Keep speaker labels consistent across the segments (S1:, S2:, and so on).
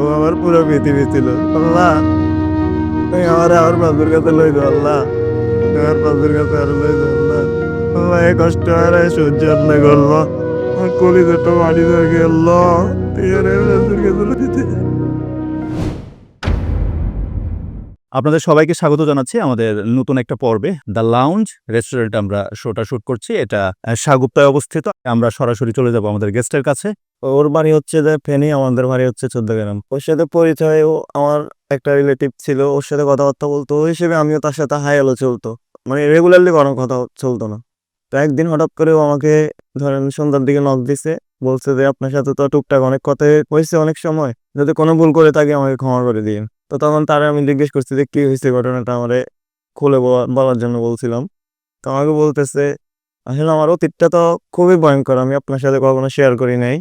S1: ও আমার পুরো পৃথিবী ছিল। আল্লাহ, তুমি আমার আমার বাবুর কাছে লই দাও, আল্লাহ। আমার বাবুর কাছে আর লই দাও, আল্লাহ। আল্লাহ, এই কষ্ট আর সহ্য না করল কলিজাটা বাড়ি ধরে গেল তুই আর বাবুর কাছে লই দিতে
S2: আপনাদের সবাইকে স্বাগত জানাচ্ছি আমাদের নতুন একটা পর্বে দ্য লাউঞ্জ রেস্টুরেন্ট আমরা শোটা শুট করছি। এটা সাগুপ্তায় অবস্থিত। আমরা সরাসরি চলে যাব আমাদের গেস্টের কাছে।
S1: ওর বাড়ি হচ্ছে যে ফেনী, আমাদের বাড়ি হচ্ছে চোদ্দগ্রাম। ওর সাথে পরিচয়, ও আমার একটা রিলেটিভ ছিল, ওর সাথে কথাবার্তা বলতো। ওই হিসেবে আমিও তার সাথে হাই হলো চলতো। মানে রেগুলারলি কোনো কথা চলতো না। তো একদিন হঠাৎ করে ও আমাকে, ধরেন সন্ধ্যার দিকে নক দিছে, বলছে যে আপনার সাথে তো টুকটাক অনেক কথা হয়েছে অনেক সময়। যদি কোনো ভুল করে থাকি আমাকে ক্ষমা করে দিন তো তখন তারা আমি জিজ্ঞেস করছি যে, কি হয়েছে ঘটনাটা আমারে খুলে বলা- বলার জন্য বলছিলাম? তো আমাকে বলতেছে, আসলে আমার অতীতটা তো খুবই ভয়ঙ্কর, আমি আপনার সাথে কখনো শেয়ার করি নাই।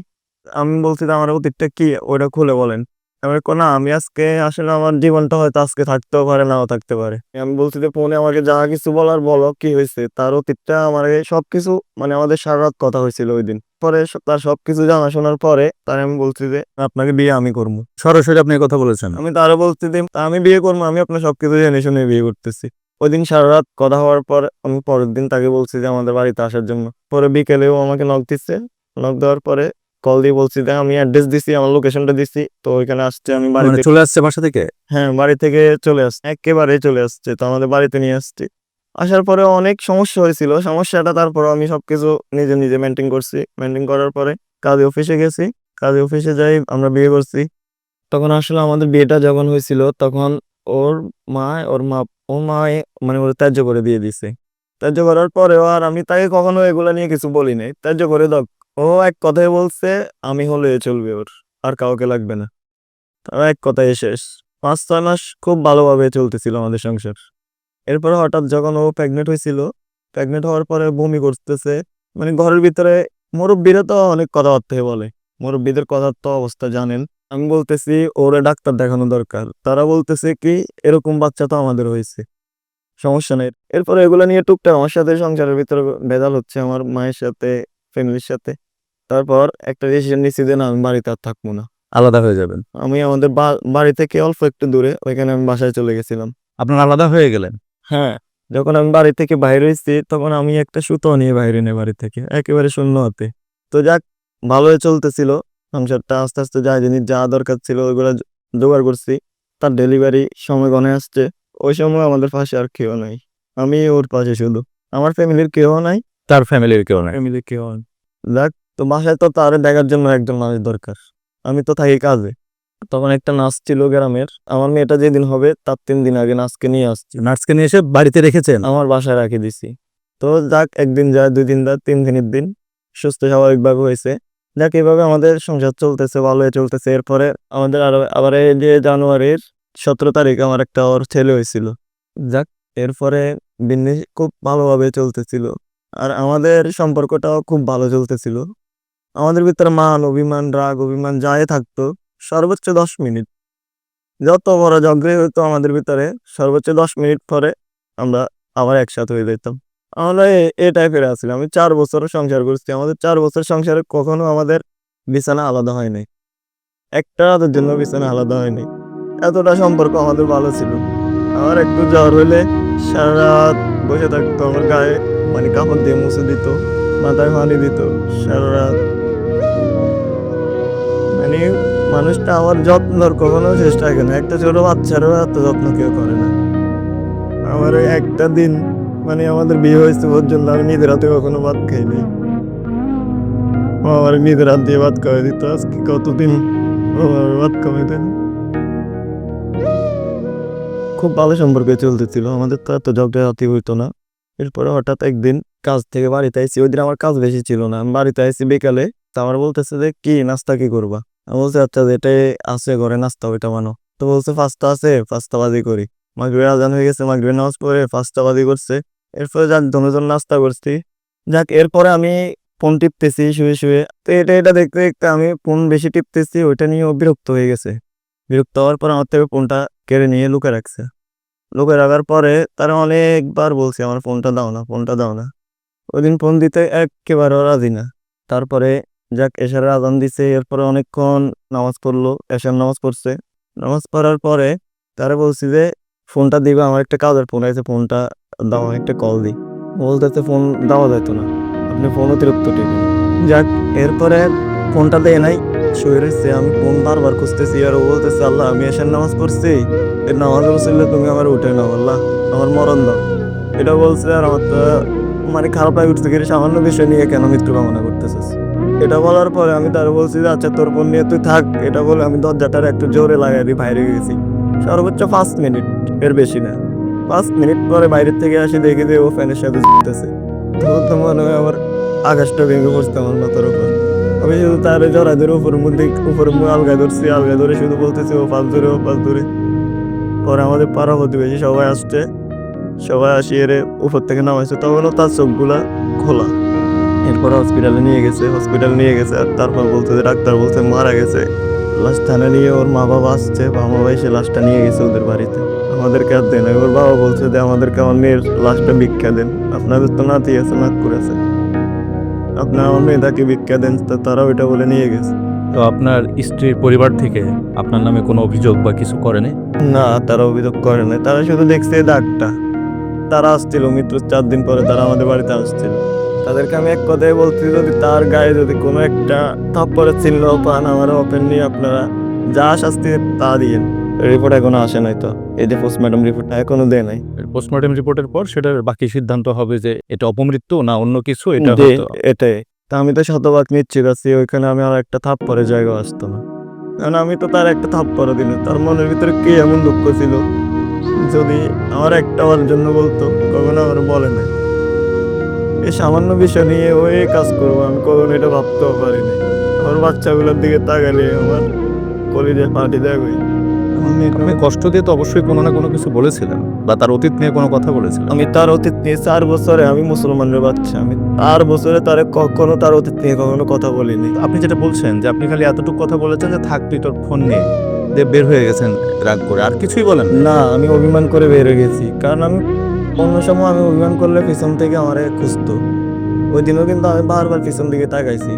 S1: আমি বলছি যে, আমার অতীতটা কি? ওইটা খুলে বলেন। আমি কো না আমি আজকে আসলে আমার জীবনটা হয়তো আজকে থাকতেও পারে নাও থাকতে পারে। আমি বলছি যে ফোনে আমাকে যা কিছু বলার বলো কি হয়েছে? তার অতীতটা আমার সবকিছু মানে আমাদের সারা রাত কথা হয়েছিল ওই দিন। পরে স- তার সবকিছু জানা শোনার পরে তার আমি বলছি যে আপনাকে বিয়ে আমি করব।
S2: সরাসরি আপনি কথা বলেছেন।
S1: আমি তারও বলছি যে আমি বিয়ে করব আমি আপনার সবকিছু জেনে শুনে বিয়ে করতেছি। ওই দিন সারা রাত কথা হওয়ার পর আমি পরের দিন তাকে বলছি যে আমাদের বাড়িতে আসার জন্য। পরে বিকেলেও আমাকে নক দিচ্ছে। নক দেওয়ার পরে কল দিয়ে বলছি যে আমি অ্যাড্রেস দিছি আমার লোকেশনটা দিছি। তো ওইখানে আসছে আমি বাড়ি
S2: মানে
S1: থেকে
S2: চলে আসছে বাসা থেকে?
S1: হ্যাঁ বাড়ি থেকে চলে আসছে একেবারে চলে আসছে। তো আমাদের বাড়িতে নিয়ে আসছি। আসার পরে অনেক সমস্যা হয়েছিল। সমস্যাটা তারপর আমি সবকিছু নিজে নিজে মেনটেন করছি। মেনটেন করার পরে কাজে অফিসে গেছি। কাজে অফিসে যাই আমরা বিয়ে করছি। তখন আসলে আমাদের বিয়েটা যখন হয়েছিল তখন ওর মা ওর মা ওর মা মানে ওর ত্যায্য করে দিয়ে দিছে। ত্যায্য করার পরেও আর আমি তাকে কখনো এগুলা নিয়ে কিছু বলি নাই। ত্যায্য করে ও এক কথায় বলছে, আমি হলে চলবে ওর আর কাউকে লাগবে না। তার এক কথায় শেষ। পাঁচ, ছয় মাস খুব ভালোভাবে চলতেছিল আমাদের সংসার। এরপরে হঠাৎ যখন ও প্রেগনেন্ট হয়েছিল প্রেগনেন্ট হওয়ার পরে বমি করতেছে। মানে ঘরের ভিতরে মুরব্বীরা তো অনেক কথাবার্তা বলে। মুরব্বীদের কথার তো অবস্থা জানেন। আমি বলতেছি, ওরে ডাক্তার দেখানো দরকার। তারা বলতেছে কি, এরকম বাচ্চা তো আমাদের হয়েছে। সমস্যা নেই। এরপরে এগুলো নিয়ে টুকটাক আমার সাথে সংসারের ভিতরে ভেজাল হচ্ছে, আমার মায়ের সাথে। ফ্যামিলির সাথে। তারপর একটা ডিসিশন নিচ্ছি যে না আমি বাড়িতে আর থাকব না।
S2: আলাদা হয়ে যাবেন?
S1: আমি আমাদের বাড়ি থেকে অল্প একটু দূরে ওইখানে আমি বাসায় চলে গেছিলাম।
S2: আপনার আলাদা হয়ে গেলেন?
S1: হ্যাঁ যখন আমি বাড়ি থেকে বাইরে হয়েছি তখন আমি একটা সুতো নিয়ে বাইরে নেই বাড়ি থেকে একেবারে শূন্য হতে। তো যাক ভালোই চলতেছিল। সংসারটা আস্তে আস্তে যা জিনিস যা দরকার ছিল ওইগুলো জোগাড় করছি। তার ডেলিভারি সময় গনে আসছে। ওই সময় আমাদের পাশে আর কেউ নাই। আমি ওর পাশে শুধু। আমার ফ্যামিলির কেউ নাই।
S2: তার ফ্যামিলির কেউ নাই।
S1: ফ্যামিলির কেউ যাক তো বাসায় তো তার দেখার জন্য একজন মানুষ দরকার। আমি তো থাকি কাজে। তখন একটা নাচ ছিল গ্রামের। আমার মেয়েটা যেদিন হবে তার তিন দিন আগে নাচকে নিয়ে আসছি।
S2: নার্সকে নিয়ে এসে বাড়িতে রেখেছেন?
S1: আমার বাসায় রাখি দিছি। তো যাক একদিন যায় দুই দিন যায় তিন দিনের দিন সুস্থ স্বাভাবিকভাবে হয়েছে। যাক এইভাবে আমাদের সংসার চলতেছে ভালোই চলতেছে। এরপরে আমাদের আরও আবার এই যে জানুয়ারির সতেরো তারিখ আমার একটা ওর ছেলে হয়েছিল। যাক এরপরে বিজনেস খুব ভালোভাবে চলতেছিল। আর আমাদের সম্পর্কটাও খুব ভালো চলতেছিল। আমাদের ভিতরে মান, অভিমান, রাগ, অভিমান যাই থাকতো, সর্বোচ্চ দশ মিনিট। যত বড় ঝগড়াই হতো আমাদের ভিতরে, সর্বোচ্চ দশ মিনিট পরে আমরা আবার একসাথে হয়ে যেতাম। আমরা এ- টাইপের আছিলাম। আমি চার বছর সংসার করছি। আমাদের চার বছর সংসারে কখনো আমাদের বিছানা আলাদা হয়নি। একটা রাতের জন্য বিছানা আলাদা হয়নি। এতটা সম্পর্ক আমাদের ভালো ছিল। আমার একটু জ্বর হইলে সারা রাত বসে থাকতো আমার গায়ে মানে কাপড় দিয়ে মুছে দিত, মাথায় পানি দিত সারা রাত মানে মানুষটা আমার যত্নর কখনো চেষ্টা করে না। একটা ছোট বাচ্চারও এত যত্ন কেউ করে না। আমার ওই একটা দিন মানে আমাদের বিয়ে হয়েছে পর্যন্ত আমি নিজের হাতে কখনো ভাত খাইনি আমার নিজের হাত দিয়ে ভাত খাওয়াই দিত। আজকে কতদিন ভাত খাওয়াই দেন খুব ভালো সম্পর্কে চলতেছিল। আমাদের তো এত ঝগড়া রাতি হইতো না। এরপরে হঠাৎ একদিন কাজ থেকে বাড়িতে আইসি ওই দিন আমার কাজ বেশি ছিল না। আমি বাড়িতে আইসি বিকালে। তা আমার বলতেছে যে, কি নাস্তা কি করবা? আমি বলছি আচ্ছা যেটাই আছে ঘরে নাস্তা ওইটা মানো তো বলছে পাঁচটা আছে পাঁচটা বাজি করি। মাগরিবের আজান হয়ে গেছে। মাগরিবের নামাজ পড়ে পাঁচটা বাজি করছে। এরপরে যাক, দুজন নাস্তা করছি। যাক, এরপরে আমি ফোন টিপতেছি শুয়ে শুয়ে। তো এটা এটা দেখতে দেখতে আমি ফোন বেশি টিপতেছি। ওইটা নিয়ে বিরক্ত হয়ে গেছে। বিরক্ত হওয়ার পর আমার থেকে ফোনটা কেড়ে নিয়ে লুকে রাখছে। লুকে রাখার পরে তারা অনেকবার বলছে, আমার ফোনটা দাও না ফোনটা দাও না। ওই দিন ফোন দিতে একেবারেও রাজি না। তারপরে যাক এশারের আজান দিছে, এরপরে অনেকক্ষণ নামাজ পড়ল এশার নামাজ পড়ছে। নামাজ পড়ার পরে তারা বলছি যে ফোনটা দিবে, আমার একটা কাজের ফোন আছে ফোনটা দাও একটা কল দিই। বলতেছে ফোন দেওয়া যেত না, আপনি ফোন অতিরিক্ত টিপেন। যাক, এরপরে ফোনটা দেয় নাই? শুয়ে রয়েছে আমি ফোন বারবার খুঁজতেছি, আর ও বলতেছে, আল্লাহ, আমি এশার নামাজ পড়ছি। এর নামাজ বসলে তুমি আমার উঠে নাও, আল্লাহ, আমার মরণ দাও। এটা বলছে, আর আমার তো মানে খারাপ লাগে উঠতে গেলে সামান্য বিষয় নিয়ে কেন মৃত্যু কামনা করতেছিস? এটা বলার পরে আমি তার বলছি যে আচ্ছা তোর ফোন নিয়ে তুই থাক। এটা বলে আমি দরজাটার একটু জোরে লাগাই দিই, বাইরে গেছি। সর্বোচ্চ পাঁচ মিনিট, এর বেশি না। পাঁচ মিনিট পরে বাইরের থেকে আসি, দেখি যে ও ফ্যানের সাথে জিততেছে তো তো মনে হয় আমার আকাশটা ভেঙে পড়ছে আমার মাথার উপর। আমি শুধু তার জড়া ধরে উপর মধ্যে উপর আলগা ধরছি, আলগা ধরে শুধু বলতেছি, ও পাঁচ ধরে, ও পাঁচ ধরে। পরে আমাদের পাড়া প্রতিবেশী সবাই আসছে, সবাই আসি এর উপর থেকে নামাইছে। তখনও তার চোখগুলা খোলা। এরপর হসপিটালে নিয়ে গেছে হসপিটাল নিয়ে গেছে, আর তারপর বলতে যে ডাক্তার বলছে, মারা গেছে। লাশ থানা নিয়ে ওর মা বাবা আসছে বাবা এসে লাশটা নিয়ে গেছে ওদের বাড়িতে। আমাদেরকে আর দেন ওর বাবা বলছে যে, আমাদেরকে আমার মেয়ের লাশটা ভিক্ষা দেন। আপনাদের তো নাতি আছে নাগপুর আছে। আপনার আমার মেয়েটাকে ভিক্ষা দেন তা তারা ওইটা বলে নিয়ে গেছে।
S2: তো আপনার স্ত্রীর পরিবার থেকে আপনার নামে কোনো অভিযোগ বা কিছু করেনি?
S1: না তারা অভিযোগ করে না তারা শুধু দেখছে দাগটা। তারা আসছিল মৃত্যুর চার দিন পরে তারা আমাদের বাড়িতে আসছিল। তাদেরকে আমি এক কথাই বলছি যদি তার গায়ে যদি কোনো একটা থাপ্পড়ের চিহ্ন পান আমার ওপেন নিয়ে আপনারা যা শাস্তি তা দিয়েন। রিপোর্ট এখনও আসে নাই তো। এই যে পোস্টমর্টম রিপোর্টটা এখনও দেয় নাই।
S2: পোস্টমর্টম রিপোর্টের পর সেটার বাকি সিদ্ধান্ত হবে যে এটা অপমৃত্যু না অন্য কিছু এটা
S1: এটাই। তা আমি তো শতভাগ নিশ্চিত আছি ওইখানে আমি আর একটা থাপ্পড়ের জায়গা আসতো না। কারণ আমি তো তার একটা থাপ্পড় দিন তার মনের ভিতরে কি এমন দুঃখ ছিল? যদি আমার একটা বার জন্য বলতো কখনো আমার বলে নাই। এই সামান্য বিষয় নিয়ে ও এই কাজ করব আমি কখনো এটা ভাবতেও পারিনি। আমার বাচ্চাগুলোর দিকে তাকালে আমার কলিজের পার্টি দেখবে।
S2: আপনি কষ্ট দিয়ে তো অবশ্যই কোনো না কোনো কিছু বলেছিলেন বা তার অতীত নিয়ে কোনো কথা বলেছিলেন
S1: আমি তার অতীত নিয়ে চার বছরে আমি মুসলমানের বাচ্চা। আমি চার বছরে তার কখনো তার অতীত নিয়ে কখনো কথা বলিনি।
S2: আপনি যেটা বলছেন যে আপনি খালি এতটুকু কথা বলেছেন যে থাক তুই তোর ফোন নিয়ে দিয়ে বের হয়ে গেছেন রাগ করে। আর কিছুই বলেন না।
S1: না আমি অভিমান করে বের হয়ে গেছি। কারণ আমি অন্য সময় আমি অভিমান করলে পিছন থেকে আমার খুঁজতো। ওই দিনও কিন্তু আমি বারবার পিছন দিকে তাকাইছি।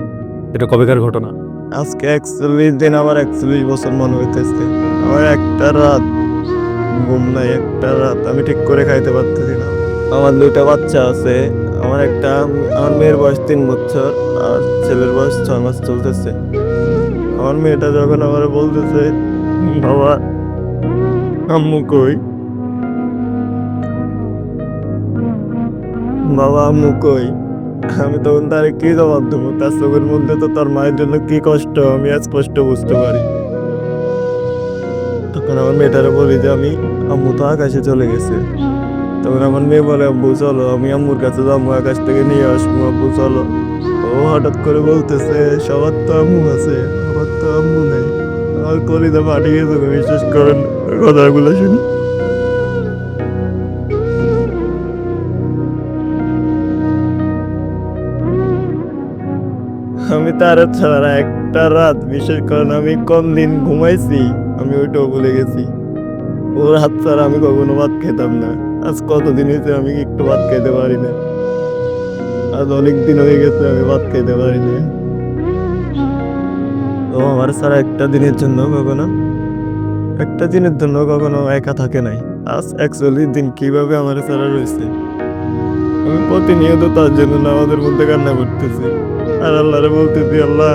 S2: এটা কবেকার ঘটনা?
S1: আজকে একচল্লিশ দিন আমার একচল্লিশ বছর মনে হইতেছে। আমার একটা রাত, ঘুম নাই, একটা রাত, আমি ঠিক করে খাইতে পারতেছি না। আমার দুইটা বাচ্চা আছে, আমার একটা, আমার মেয়ের বয়স তিন বছর, আর ছেলের বয়স ছয় মাস চলতেছে। আমার মেয়েটা যখন আমার বলতেছে, বাবা, আম্মু কই? বাবা, আম্মু কই? আমি তখন তার কি জবাব দেবো? তার চোখের মধ্যে তো তার মায়ের জন্য কি কষ্ট? আমি আজ স্পষ্ট বুঝতে পারি। তখন আমার মেয়েটারে বলি যে, আমি, আম্মু তো আকাশে চলে গেছে। তখন আমার মেয়ে বলে, আব্বু, চলো, আমি আম্মুর কাছে যাব, আকাশ থেকে নিয়ে আসব, আব্বু, চলো। ও হঠাৎ করে বলতেছে, সবার তো আম্মু আছে, আমার তো আম্মু নেই। আমার কলিদা ফাটি গেছে বিশ্বাস করেন, কথাগুলো শুনি। তার ছাড়া একটা রাত, বিশেষ করেন আমি কোন দিন ঘুমাইছি, আমি ওইটাও ভুলে গেছি। ওর রাত ছাড়া আমি কখনো ভাত খেতাম না। আজ কতদিন হয়েছে আমি একটু ভাত খেতে পারি না। আজ অনেক দিন হয়ে গেছে আমি ভাত খেতে পারি না। তো আমার ছাড়া একটা দিনের জন্য কখনো, একটা দিনের জন্য কখনো একা থাকে নাই। আজ একচল্লিশ দিন কীভাবে আমার ছাড়া রয়েছে আমি প্রতিনিয়ত তার জন্য আমাদের মধ্যে কান্না করতেছি। আর আল্লাহরে বলতেছি আল্লাহ,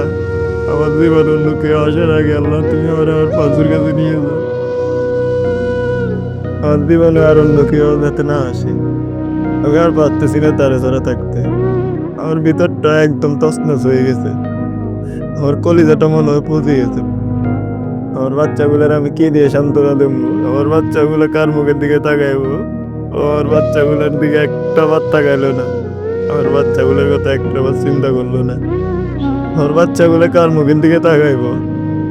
S1: আমার জীবন কেউ আসার আগে আল্লাহ, তুমি আমার আমার পাঁচুর কাছে নিয়ে যাও। আমার জীবনে আর অন্য কেউ যাতে না আসে, আমি আর পারতেছি না তারে ছাড়া থাকতে। আমার ভিতরটা একদম তছনছ হয়ে গেছে। আমার কলিজাটা মনে হয় পচে গেছে। আমার বাচ্চাগুলোর আমি কি দিয়ে সান্ত্বনা দেবো? আমার বাচ্চাগুলো কার মুখের দিকে তাকাইবো? আমার বাচ্চাগুলোর দিকে একটা বার তাকাইলো না। আমার বাচ্চাগুলোর কথা একটা চিন্তা করল না। আমার বাচ্চাগুলো কার মুখের দিকে তাকাইবো?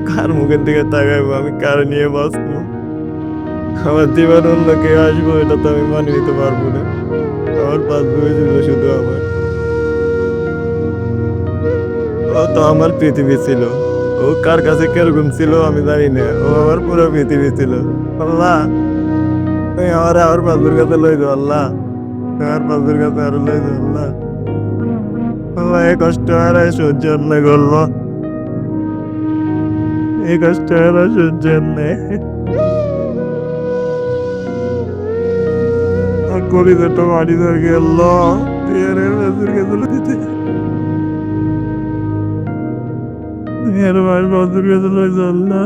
S1: কার মুখের দিকে তাকাইবো? আমি কার নিয়ে বাঁচবো? আমার জীবন অন্য কেউ আসব, এটা তো আমি মানিয়ে নিতে পারব না। আমার পাঁচ ছিল শুধু আমার। ও তো আমার পৃথিবী ছিল। ও কার কাছে কীরকম ছিল আমি জানি না। ও আমার পুরো পৃথিবী ছিল। আল্লাহ আমার আমার পাঁচুর কাছে লই আল্লাহ। আমার পাঁচুর কাছে আরও লই আল্লাহ আল্লাহ এই কষ্ট আর সহ্য না করল। এই কষ্ট আর সহ্য নেই। করি তো বাড়ি ধর গেল। নজর গেছিল দিতে বিয়ার বাড়ি নজর গেছিল জল না।